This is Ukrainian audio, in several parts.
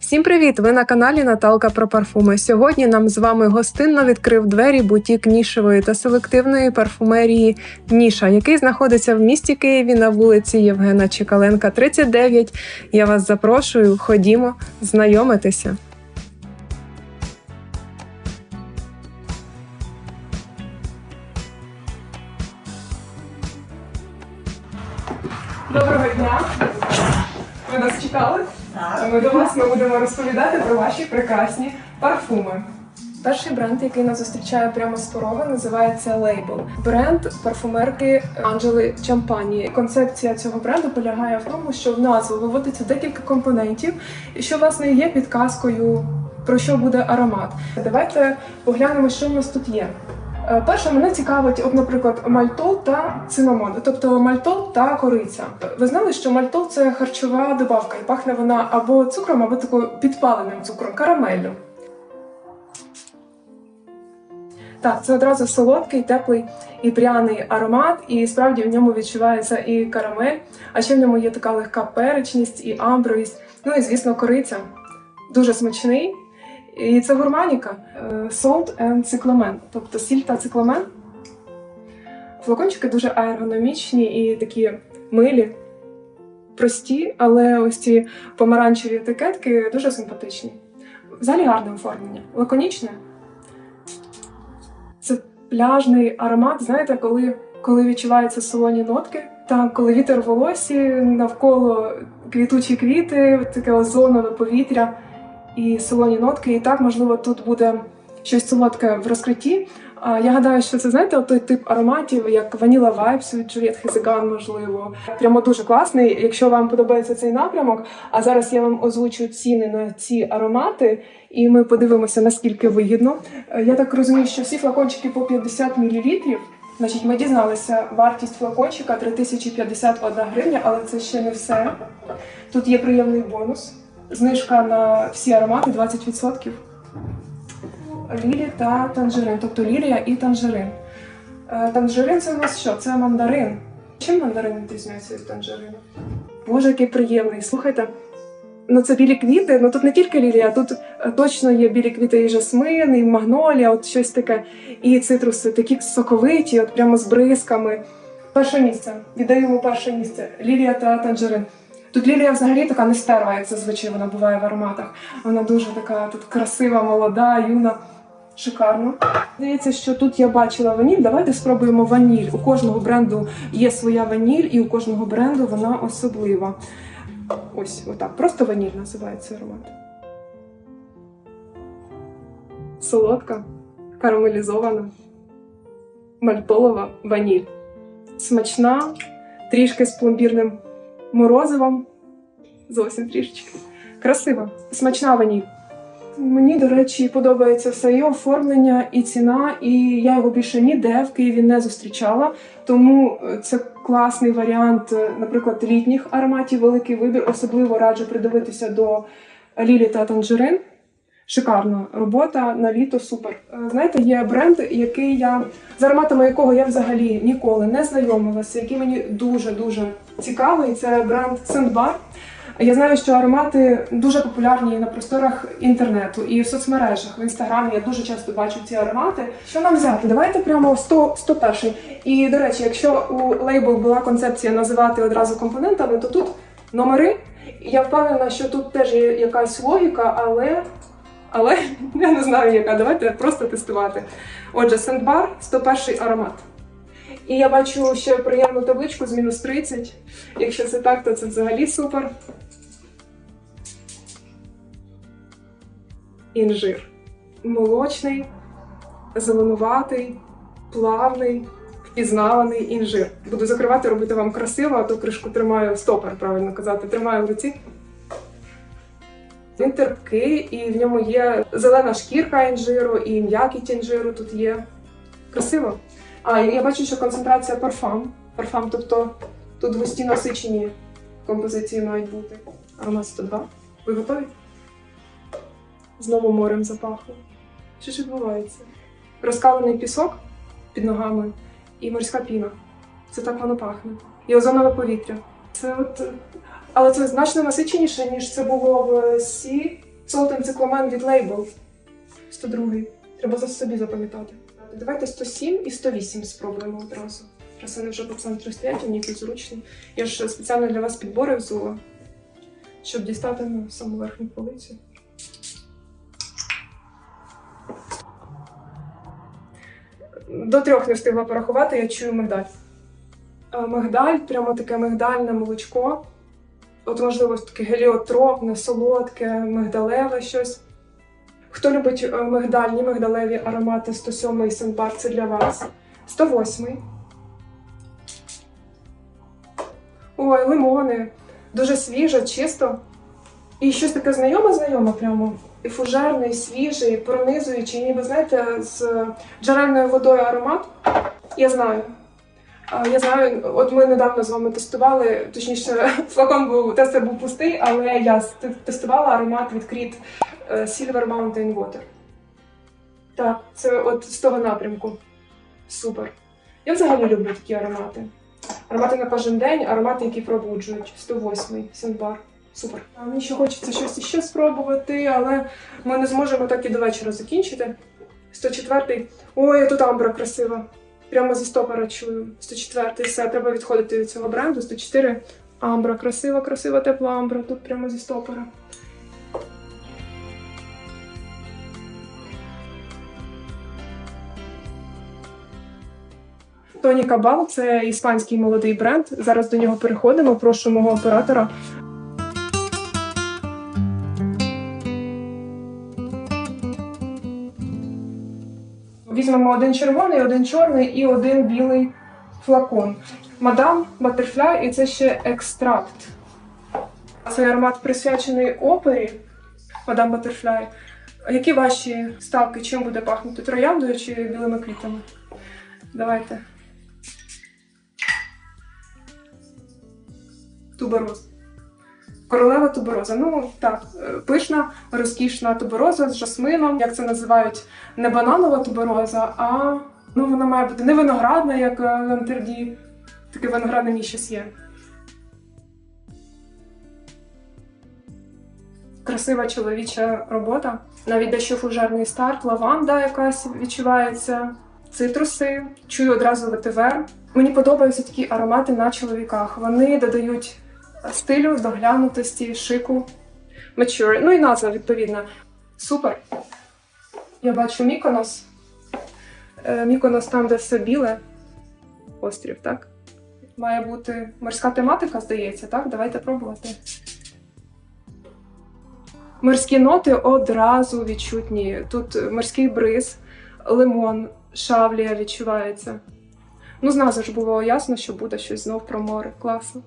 Всім привіт! Ви на каналі Наталка про парфуми. Сьогодні нам з вами гостинно відкрив двері бутік нішевої та селективної парфумерії Ніша, який знаходиться в місті Києві на вулиці Євгена Чекаленка, 39. Я вас запрошую, ходімо, знайомитися. До вас ми будемо розповідати про ваші прекрасні парфуми. Перший бренд, який нас зустрічає прямо з порога, називається Label. Бренд парфумерки Анджели Чампані. Концепція цього бренду полягає в тому, що в назву виводиться декілька компонентів, що власне є підказкою про що буде аромат. Давайте поглянемо, що в нас тут є. Е, Перше мене цікавить, от, наприклад, мальтол та цинамон, тобто мальтол та кориця. Ви знали, що мальтол це харчова добавка, і пахне вона або цукром, або такою підпаленим цукром, карамеллю. Так, це одразу солодкий, теплий і пряний аромат, і справді в ньому відчувається і карамель, а ще в ньому є така легка перечність і амбровість. Ну і звісно, кориця. Дуже смачний. І це гурманіка. Е, Salt and цикламен, тобто сіль та цикламен. Флакончики дуже аергономічні і такі милі, прості, але ось ці помаранчеві етикетки дуже симпатичні. Взагалі гарне оформлення, лаконічне. Це пляжний аромат, знаєте, коли, коли відчуваються солоні нотки, та коли вітер волосі, навколо квітучі квіти, таке озонове повітря і солоні нотки. І так, можливо, тут буде щось солодке в розкритті. Я гадаю, що це знаєте, той тип ароматів, як Vanilla Vibes від Juliet Хезеган, можливо. Прямо дуже класний. Якщо вам подобається цей напрямок, а зараз я вам озвучу ціни на ці аромати, і ми подивимося, наскільки вигідно. Е, Я так розумію, що всі флакончики по 50 мл. Значить, ми дізналися, вартість флакончика 3051 гривня, але це ще не все. Тут є приємний бонус. Знижка на всі аромати 20%. Лілі та танжерин, тобто лілія і танжерин. Е, Танжерин це у нас що? Це мандарин. Чим мандарин відрізняється від танжерину? Боже, який приємний. Слухайте. Ну, це білі квіти. Ну тут не тільки лілія, тут е, точно є білі квіти і жасмин, і магнолія, от щось таке. І цитруси такі соковиті, от прямо з бризками. Перше місце. Віддаю йому перше місце. Лілія та танжерин. Тут лілія взагалі така не стерва, як зазвичай вона буває в ароматах. Вона дуже така тут красива, молода, юна. Шикарно. Здається, що тут я бачила ваніль. Давайте спробуємо ваніль. У кожного бренду є своя ваніль, і у кожного бренду вона особлива. Ось, отак. Просто ваніль називається аромат. Солодка, карамелізована, мальтолова ваніль. Смачна, трішки з пломбірним морозивом. Зовсім трішечки. Красива, смачна ваніль. Мені, до речі, подобається все і оформлення, і ціна, і я його більше ніде в Києві не зустрічала. Тому е, це класний варіант, е, наприклад, літніх ароматів, великий вибір. Особливо раджу придивитися до Лілі та Танжерин. Шикарна робота на літо, супер. Е, Знаєте, є бренд, який я з ароматами якого я взагалі ніколи не знайомилася, який мені дуже дуже цікавий. Це бренд Сендбар. Я знаю, що аромати дуже популярні на просторах інтернету і в соцмережах в інстаграмі. Я дуже часто бачу ці аромати. Що нам взяти? Давайте прямо 100, 101. І до речі, якщо у лейбл була концепція називати одразу компонентами, то тут номери. Я впевнена, що тут теж є якась логіка, але. Але я не знаю, яка. Давайте просто тестувати. Отже, Сендбар 101 аромат. І я бачу ще приємну табличку з мінус 30. Якщо це так, то це взагалі супер. Інжир. Молочний, зеленуватий, плавний, впізнаваний інжир. Буду закривати, робити вам красиво, а то кришку тримаю стопер, правильно казати, тримаю в руці. Він терпкий, і в ньому є зелена шкірка інжиру, і м'якість інжиру тут є. Красиво. А, я бачу, що концентрація парфам. Парфам, тобто тут густі насичені композиції мають бути. Аромат 102. Ви готові? Знову морем запахло. Що ж відбувається? Розкалений пісок під ногами і морська піна. Це так воно пахне. І озонове повітря. Це от Але це значно насиченіше, ніж це було в Сі and Cyclamen від Label. 102. Треба за собі запам'ятати. Давайте 107 і 108 спробуємо одразу. Раз вони вже по центру стоять, вони якісь зручні. Я ж спеціально для вас підбори взула, щоб дістати на саму верхню полицю. До трьох не встигла порахувати, я чую мигдаль. Мигдаль, прямо таке мигдальне молочко. От, можливо, таке геліотропне, солодке, мигдалеве щось. Хто любить е, мигдальні, мигдалеві аромати 107 Сенбар, це для вас. 108. Ой, лимони. Дуже свіже, чисто. І щось таке знайоме-знайоме прямо. І фужерний, свіжий, пронизуючий, ніби знаєте, з джерельною водою аромат. Я знаю. Я знаю, от ми недавно з вами тестували, точніше, флакон був, тестер був пустий, але я тестувала аромат від Creed е, Silver Mountain Water. Так, це от з того напрямку. Супер. Я взагалі люблю такі аромати. Аромати на кожен день, аромати, які пробуджують. 108 Сенбар. Супер. Мені ще хочеться щось іще спробувати, але ми не зможемо так і до вечора закінчити. 104-й. Ой, тут амбра красива. Прямо зі стопора чую. 104. Все, треба відходити від цього бренду. 104. Амбра, красива, красива, тепла амбра. Тут прямо зі стопора. Тоні Кабал це іспанський молодий бренд. Зараз до нього переходимо. Прошу мого оператора. Візьмемо один червоний, один чорний і один білий флакон. Мадам Батерфляй, і це ще екстракт. Цей аромат присвячений опері Мадам Батерфляй. Які ваші ставки? Чим буде пахнути? Трояндою чи білими квітами? Давайте. Тубероз. Королева тубероза. Ну так, е, пишна, розкішна тубероза з жасмином. Як це називають? Не бананова тубероза, а ну вона має бути не виноградна, як е, лантерді. Таке виноградне мій щось є. Красива чоловіча робота. Навіть дещо фужерний старт, лаванда якась відчувається, цитруси. Чую одразу ветивер. Мені подобаються такі аромати на чоловіках. Вони додають стилю, доглянутості, шику, mature. Ну і назва відповідна. Супер. Я бачу Міконос. Е, Міконос там, де все біле. Острів, так? Має бути морська тематика, здається, так? Давайте пробувати. Морські ноти одразу відчутні. Тут морський бриз, лимон, шавлія відчувається. Ну, з назви ж було ясно, що буде щось знов про море. Класно.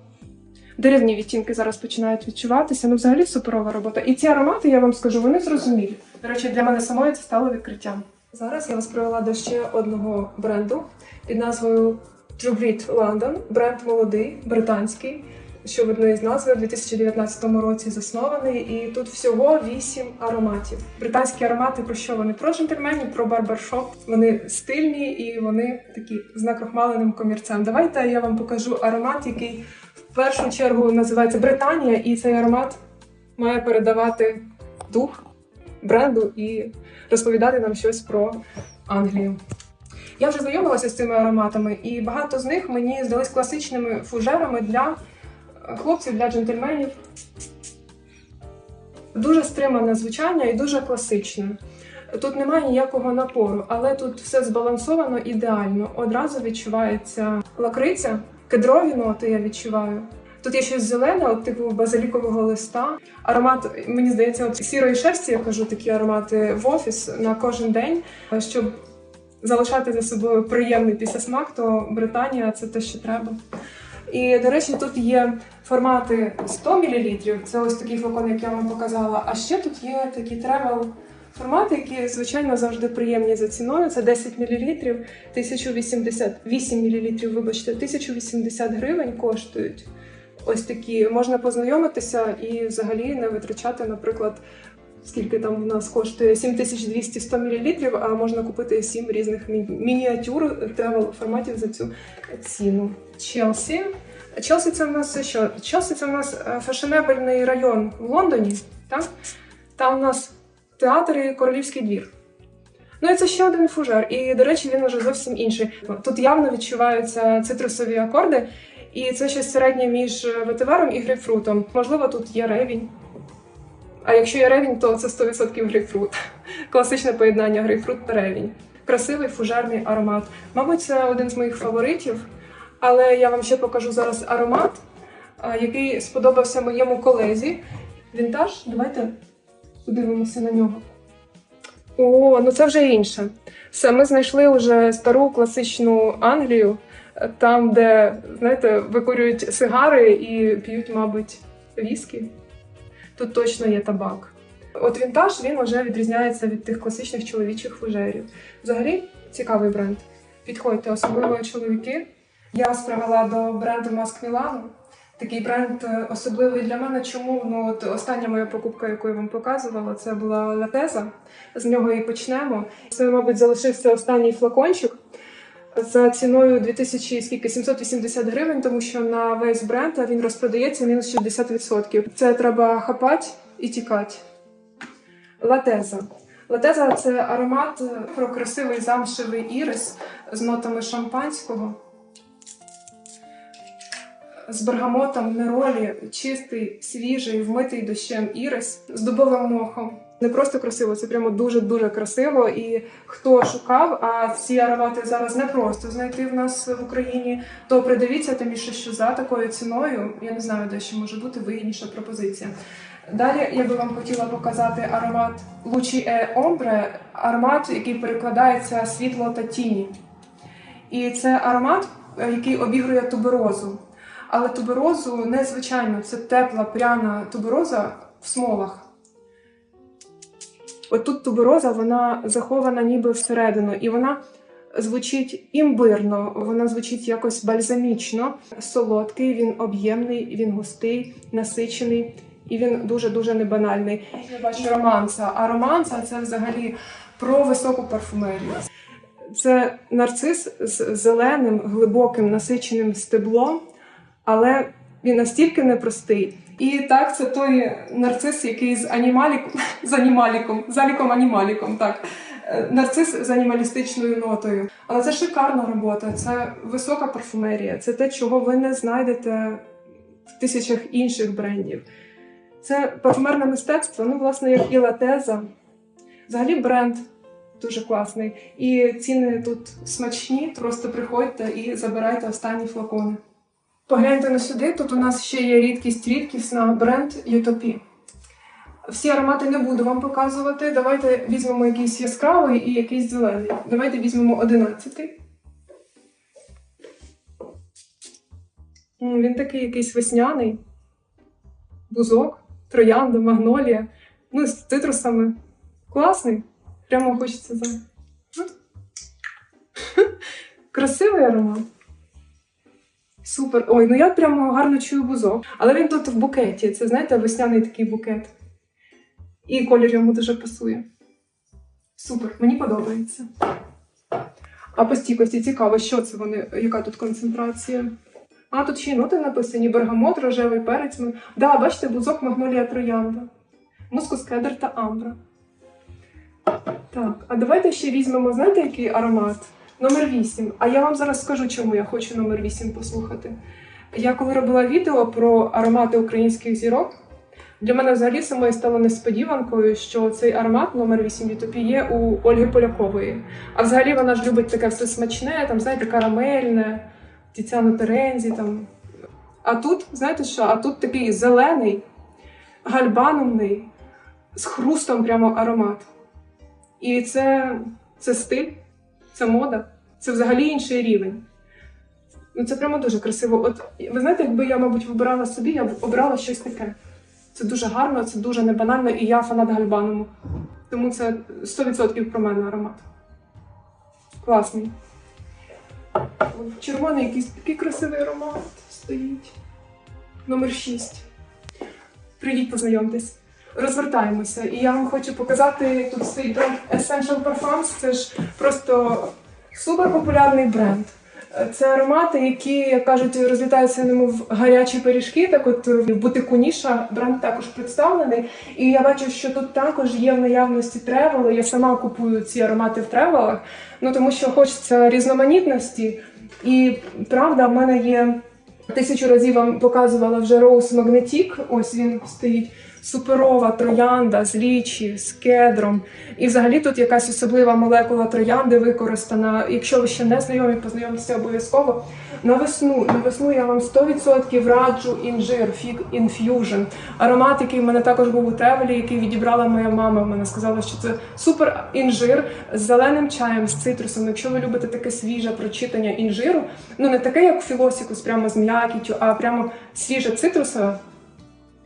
Деревні відтінки зараз починають відчуватися. Ну, взагалі суперова робота. І ці аромати, я вам скажу, вони зрозумілі. До речі, для мене самої це стало відкриттям. Зараз я вас привела до ще одного бренду під назвою True Breed London. Бренд молодий, британський, що видно із назви, в 2019 році заснований. І тут всього 8 ароматів. Британські аромати про що вони? Про джентльменів, про барбершоп. Вони стильні і вони такі з накрохмаленим комірцем. Давайте я вам покажу аромат, який в першу чергу називається Британія, і цей аромат має передавати дух бренду і розповідати нам щось про Англію. Я вже знайомилася з цими ароматами, і багато з них мені здались класичними фужерами для е, хлопців, для джентльменів. Дуже стримане звучання і дуже класичне. Тут немає ніякого напору, але тут все збалансовано ідеально. Одразу відчувається лакриця, кедрові ноти я відчуваю. Тут є щось зелене, от типу базилікового листа. Аромат, мені здається, от сірої шерсті, я кажу, такі аромати в офіс на кожен день, Е, щоб залишати за собою приємний післясмак, то Британія це те, що треба. І, до речі, тут є формати 100 мл, це ось такий флакон, як я вам показала. А ще тут є такі тревел формати, які, звичайно, завжди приємні за ціною. Це 10 мл, 1080, 8 мл, вибачте, 1080 гривень коштують. Ось такі можна познайомитися і взагалі не витрачати, наприклад, скільки там в нас коштує 7200 100 мл, а можна купити 7 різних мі- мініатюр тревел форматів за цю ціну. Челсі. Челсі це в нас що? Челсі це в нас е, фешенебельний район в Лондоні. Так? Там у нас театр і королівський двір. Ну і це ще один фужер. І, до речі, він уже зовсім інший. Тут явно відчуваються цитрусові акорди, і це щось середнє між ветивером і грейпфрутом. Можливо, тут є ревінь. А якщо є ревінь, то це 100% грейпфрут. Класичне поєднання грейпфрут та ревінь. Красивий фужерний аромат. Мабуть, це один з моїх фаворитів, але я вам ще покажу зараз аромат, який сподобався моєму колезі. Вінтаж, давайте подивимося на нього. О, ну це вже інше. Все, ми знайшли вже стару класичну Англію, там, де, знаєте, викурюють сигари і п'ють, мабуть, віскі. Тут точно є табак. От вінтаж він вже відрізняється від тих класичних чоловічих фужерів. Взагалі цікавий бренд. Підходьте, особливо чоловіки. Я вас привела до бренду Маск Мілану. Такий бренд е, особливий для мене. Чому? Ну от остання моя покупка, яку я вам показувала, це була латеза. З нього і почнемо. Це, мабуть, залишився останній флакончик за ціною 2000, скільки 780 гривень, тому що на весь бренд він розпродається мінус 60%. Це треба хапати і тікати. Латеза. Латеза це аромат про красивий замшевий ірис з нотами шампанського. З бергамотом неролі, чистий, свіжий, вмитий дощем ірис з дубовим мохом. Не просто красиво, це прямо дуже-дуже красиво. І хто шукав, а ці аромати зараз не просто знайти в нас в Україні, то придивіться, тим більше, що за такою ціною, я не знаю, де ще може бути вигідніша пропозиція. Далі я би вам хотіла показати аромат Лучі Е Омбре, аромат, який перекладається світло та тіні. І це аромат, е, який обігрує туберозу. Але туберозу незвичайно, це тепла, пряна тубероза в смолах. От тут тубероза, вона захована ніби всередину, і вона звучить імбирно, вона звучить якось бальзамічно, солодкий, він об'ємний, він густий, насичений, і він дуже-дуже небанальний. Я бачу романса. А романса це взагалі про високу парфумерію. Це нарцис з зеленим, глибоким, насиченим стеблом, але він настільки непростий. І так, це той нарцис, який з анімаліком, з анімаліком, з аліком анімаліком, так. Е, Нарцис з анімалістичною нотою. Але це шикарна робота, це висока парфумерія, це те, чого ви не знайдете в тисячах інших брендів. Це парфумерне мистецтво, ну, власне, як і латеза. Взагалі бренд дуже класний. І ціни тут смачні, просто приходьте і забирайте останні флакони. Погляньте на сюди, тут у нас ще є рідкість рідкісна бренд Ютопі. Всі аромати не буду вам показувати. Давайте візьмемо якийсь яскравий і якийсь зелений. Давайте візьмемо 11. Він такий якийсь весняний. Бузок, троянда, магнолія. Ну, з цитрусами. Класний. Прямо хочеться за. Красивий аромат. Супер. Ой, ну я прямо гарно чую бузок. Але він тут в букеті. Це, знаєте, весняний такий букет. І колір йому дуже пасує. Супер, мені подобається. А по стійкості цікаво, що це вони, яка тут концентрація. А, тут ще й ноти написані: бергамот, рожевий перець. Да, бачите, бузок, магнолія троянда. Мускус кедр та амбра. Так, а давайте ще візьмемо, знаєте, який аромат? Номер 8. А я вам зараз скажу, чому я хочу номер 8 послухати. Я коли робила відео про аромати українських зірок, для мене взагалі самою стало несподіванкою, що цей аромат номер 8 Ютопі є у Ольги Полякової. А взагалі вона ж любить таке все смачне, там, знаєте, карамельне, Тіціану Терензі. Там. А тут, знаєте що? А тут такий зелений, гальбанумний, з хрустом прямо аромат. І це, це стиль, це мода, це взагалі інший рівень. Ну, це прямо дуже красиво. От ви знаєте, якби я, мабуть, вибирала собі, я б обрала щось таке. Це дуже гарно, це дуже небанально, і я фанат гальбаному. Тому це 100% про мене аромат. Класний. Червоний якийсь такий красивий аромат стоїть. Номер 6. Прийдіть, познайомтесь. Розвертаємося. І я вам хочу показати тут стоїть бренд Essential Parfums. Це ж просто супер популярний бренд. Е, Це аромати, які, як кажуть, розлітаються немов гарячі пиріжки. Так от в бутику Ніша бренд також представлений. І я бачу, що тут також є в наявності тревели. Я сама купую ці аромати в тревелах, ну тому що хочеться різноманітності. І правда, в мене є тисячу разів вам показувала вже Rose Magnetic. Ось він стоїть. Суперова троянда з лічі, з кедром. І взагалі тут якась особлива молекула троянди використана. Якщо ви ще не знайомі, познайомтеся обов'язково. На весну, на весну я вам 100% раджу інжир, Fig Infusion. Аромат, який в мене також був у тревелі, який відібрала моя мама. Вона сказала, що це супер інжир з зеленим чаєм, з цитрусом. Якщо ви любите таке свіже прочитання інжиру, ну не таке, як філосікус, прямо з м'якітю, а прямо свіже цитрусове,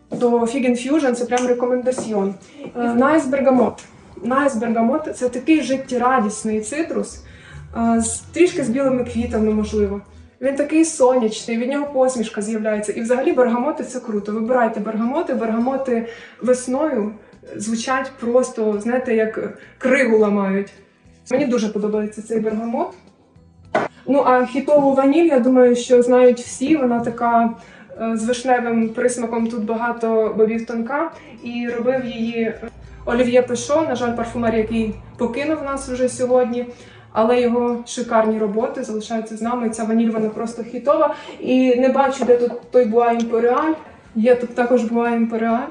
то Fig Infusion це прям рекомендаціон. Найс бергамот. Найс бергамот це такий життєрадісний цитрус, е, трішки з білими квітами, можливо. Він такий сонячний, від нього посмішка з'являється. І взагалі бергамоти це круто. Вибирайте бергамоти, бергамоти весною звучать просто, знаєте, як кригу ламають. Мені дуже подобається цей бергамот. Ну а хітову ваніль, я думаю, що знають всі. Вона така е, з вишневим присмаком тут багато бобів тонка. І робив її Олів'є Пешо, на жаль, парфумер, який покинув нас вже сьогодні. Але його шикарні роботи залишаються з нами. Ця ваніль вона просто хітова. І не бачу, де тут той Буа Імперіаль. Є тут також Буа Імперіаль.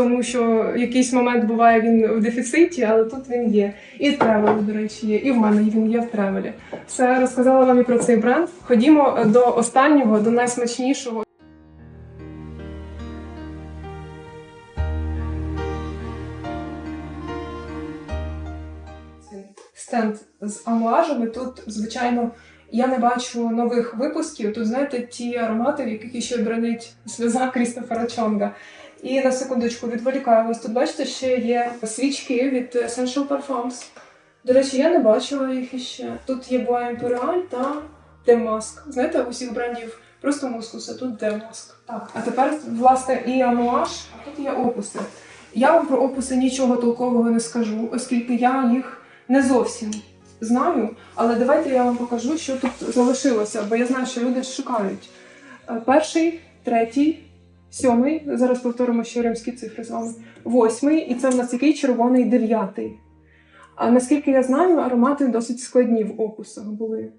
Тому що в якийсь момент буває він в дефіциті, але тут він є. І тревел, до речі, є, і в мене він є в тревелі. Все розказала вам і про цей бренд. Ходімо до останнього, до найсмачнішого. Стенд з амуажами. Тут, звичайно, я не бачу нових випусків. Тут, знаєте, ті аромати, в яких ще бронить сльоза Крістофера Чонга. І на секундочку відволікаю вас. Тут бачите, ще є свічки від Essential Parfums. До речі, я не бачила їх іще. Тут є Boa Imperial та Damask. Знаєте, у всіх брендів просто мускус, а тут Damask. Так, а тепер, власне, і амуаж, а тут є опуси. Я вам про опуси нічого толкового не скажу, оскільки я їх не зовсім знаю. Але давайте я вам покажу, що тут залишилося, бо я знаю, що люди шукають. Е, Перший, третій, сьомий. Зараз повторимо ще римські цифри з вами. Восьмий, і це в нас який червоний дев'ятий. А наскільки я знаю, аромати досить складні в опусах були.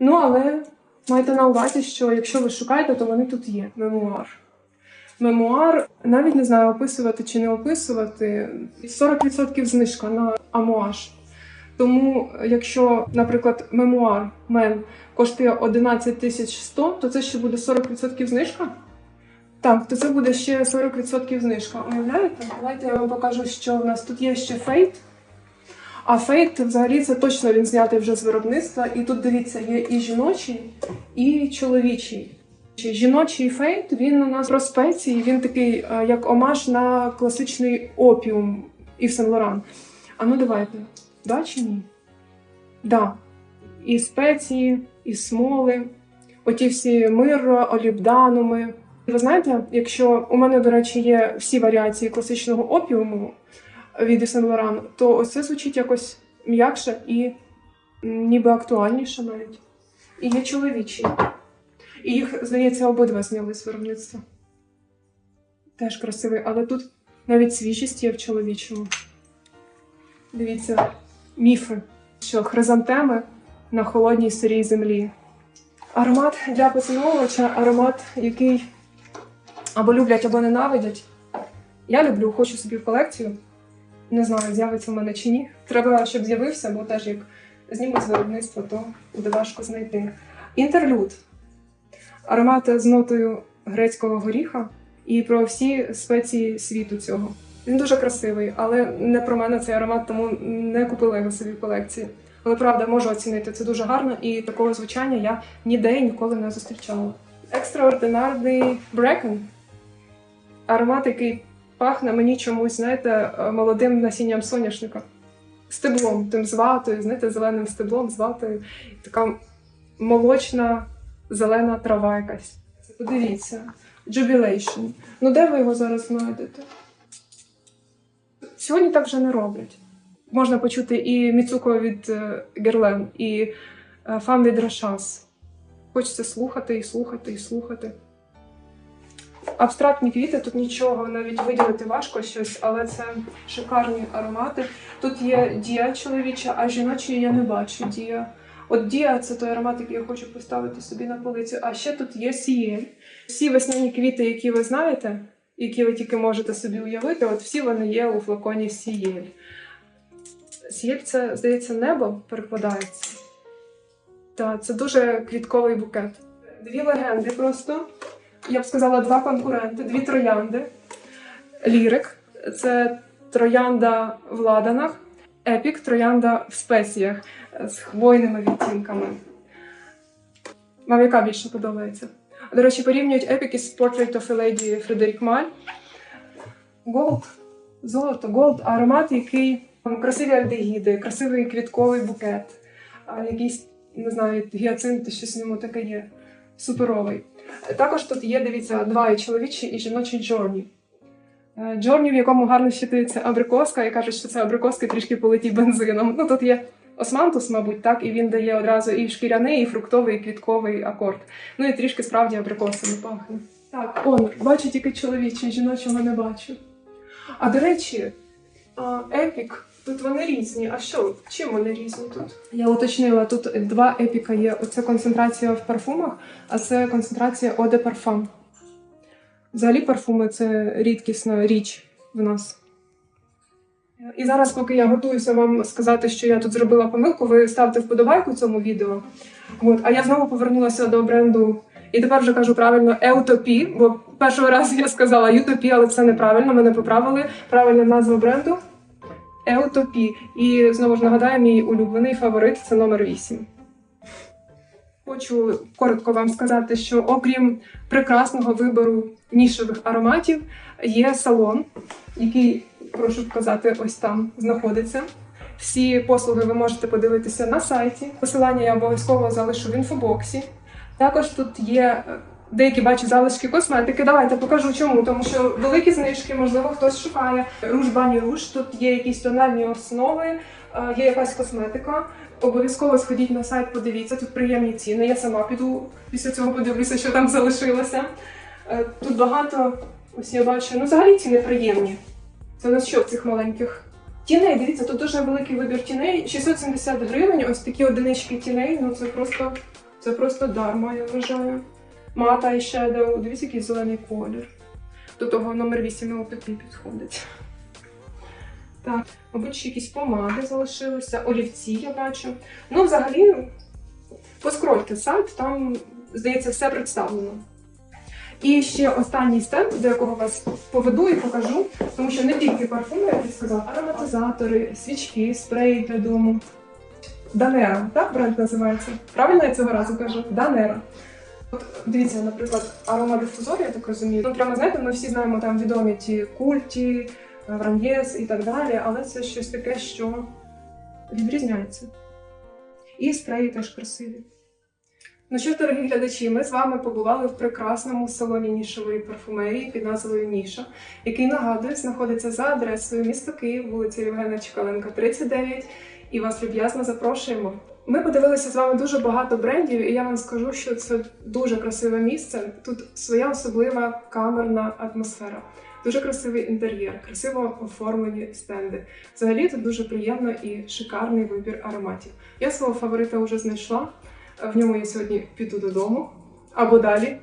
Ну, але майте на увазі, що якщо ви шукаєте, то вони тут є. Мемуар. Мемуар, навіть не знаю, описувати чи не описувати. 40% знижка на амуаж. Тому, якщо, наприклад, мемуар мен коштує 11 тисяч 100, то це ще буде 40% знижка. Так, то це буде ще 40% знижка. Уявляєте? Давайте я вам покажу, що в нас тут є ще фейт. А фейт, взагалі, це точно він знятий вже з виробництва. І тут дивіться, є і жіночий, і чоловічий. Жіночий фейт, він у нас про спеції, він такий, е, як омаж на класичний опіум і Сен Лоран. А ну давайте. Да чи ні? Да. І спеції, і смоли, оті всі мирро, олібдануми. Ви знаєте, якщо у мене, до речі, є всі варіації класичного опіуму від Сен Лоран, то ось це звучить якось м'якше і ніби актуальніше навіть. І є чоловічі. І їх, здається, обидва зняли з виробництва. Теж красивий, але тут навіть свіжість є в чоловічому. Дивіться, міфи, що хризантеми на холодній сирій землі. Аромат для поціновувача, аромат, який або люблять, або ненавидять. Я люблю, хочу собі в колекцію. Не знаю, з'явиться в мене чи ні. Треба, щоб з'явився, бо теж як знімуть з виробництва, то буде важко знайти. Інтерлюд. Аромат з нотою грецького горіха і про всі спеції світу цього. Він дуже красивий, але не про мене цей аромат, тому не купила його собі в колекції. Але правда, можу оцінити, це дуже гарно, і такого звучання я ніде ніколи не зустрічала. Екстраординарний Брекен. Аромат, який пахне мені чомусь, знаєте, молодим насінням соняшника. Стеблом, тим з ватою, знаєте, зеленим стеблом з ватою. Така молочна зелена трава якась. Подивіться. Jubilation. Ну де ви його зараз знайдете? Сьогодні так вже не роблять. Можна почути і Міцуко від е, Герлен, і Фам від Рошас. Хочеться слухати і слухати і слухати. Абстрактні квіти, тут нічого навіть виділити важко щось, але це шикарні аромати. Тут є дія чоловіча, а жіночої я не бачу дія. От дія це той аромат, який я хочу поставити собі на полицю. А ще тут є сієль. Всі весняні квіти, які ви знаєте, які ви тільки можете собі уявити, от всі вони є у флаконі сієль. Сієль це, здається, небо перекладається. Так, це дуже квітковий букет. Дві легенди просто. Я б сказала, два конкуренти, дві троянди. Лірик це троянда в ладанах, епік троянда в спеціях з хвойними відтінками. Вам яка більше подобається? До речі, порівнюють епік із Portrait of a Lady Фредерік Маль. Голд, золото, голд, аромат, який красиві альдегіди, красивий квітковий букет, якийсь, не знаю, гіацинт, щось в ньому таке є. Суперовий. Також тут є, дивіться, два чоловічі і жіночі джорні. Е, Джорні, в якому гарно щитується абрикоска, і кажуть, що це абрикоски трішки полеті бензином. Ну тут є османтус, мабуть, так, і він дає одразу і шкіряний, і фруктовий, і квітковий акорд. Ну і трішки справді абрикосами пахне. Так, он, бачу тільки чоловічий, жіночого не бачу. А до речі, епік, тут вони різні. А що? Чим вони різні тут? Я уточнила, тут два епіка є. Оце концентрація в парфумах, а це концентрація de Parfum. Взагалі парфуми це рідкісна річ в нас. І зараз, поки я готуюся вам сказати, що я тут зробила помилку, ви ставте вподобайку цьому відео. От, а я знову повернулася до бренду, і тепер вже кажу правильно Еутопі, бо першого разу я сказала Ютопі, але це неправильно. Мене поправили. Правильна назва бренду Еутопі. І знову ж нагадаю, мій улюблений фаворит це номер 8. Хочу коротко вам сказати, що окрім прекрасного вибору нішевих ароматів, є салон, який, прошу показати, ось там знаходиться. Всі послуги ви можете подивитися на сайті. Посилання я обов'язково залишу в інфобоксі. Також тут є е, деякі бачу залишки косметики. Давайте покажу чому. Тому що великі знижки, можливо, хтось шукає руж бані руж. Тут є якісь тональні основи, е, є якась косметика. Обов'язково сходіть на сайт, подивіться, тут приємні ціни. Я сама піду після цього подивлюся, що там залишилося. Е, Тут багато, ось я бачу, ну взагалі ціни приємні. Це у нас що в цих маленьких? Тіней, дивіться, тут дуже великий вибір тіней. 670 гривень, ось такі одинички тіней, ну це просто, це просто дарма, я вважаю. Мата і Shadow, дивіться, який зелений колір. До того номер 8 на ОТП підходить. Так, мабуть, ще якісь помади залишилися, олівці я бачу. Ну, взагалі, поскрольте сайт, там, здається, все представлено. І ще останній стенд, до якого вас поведу і покажу, тому що не тільки парфуми, як я сказала, ароматизатори, свічки, спреї для дому. Данера, так бренд називається? Правильно я цього разу кажу? Данера. От дивіться, наприклад, аромадифузор, я так розумію. Ну, прямо знаєте, ми всі знаємо там відомі ті культі, Вран'єс і так далі, але це щось таке, що відрізняється. І спреї теж красиві. Ну що ж, дорогі глядачі, ми з вами побували в прекрасному салоні нішової парфумерії під назвою Ніша, який нагадую, знаходиться за адресою місто Київ, вулиця Євгена Чекаленка, 39. І вас люб'язно запрошуємо. Ми подивилися з вами дуже багато брендів, і я вам скажу, що це дуже красиве місце. Тут своя особлива камерна атмосфера. Дуже красивий інтер'єр, красиво оформлені стенди. Взагалі тут дуже приємно і шикарний вибір ароматів. Я свого фаворита вже знайшла. В ньому я сьогодні піду додому або далі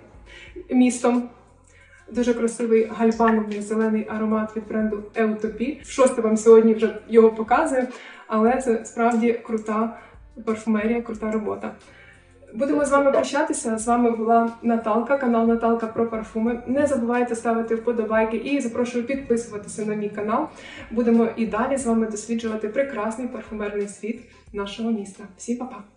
містом. Дуже красивий гальбановий зелений аромат від бренду Еутопі. Шосте вам сьогодні вже його показую, але це справді крута парфумерія, крута робота. Будемо з вами прощатися. З вами була Наталка, канал Наталка про парфуми. Не забувайте ставити вподобайки і запрошую підписуватися на мій канал. Будемо і далі з вами досліджувати прекрасний парфумерний світ нашого міста. Всім па-па!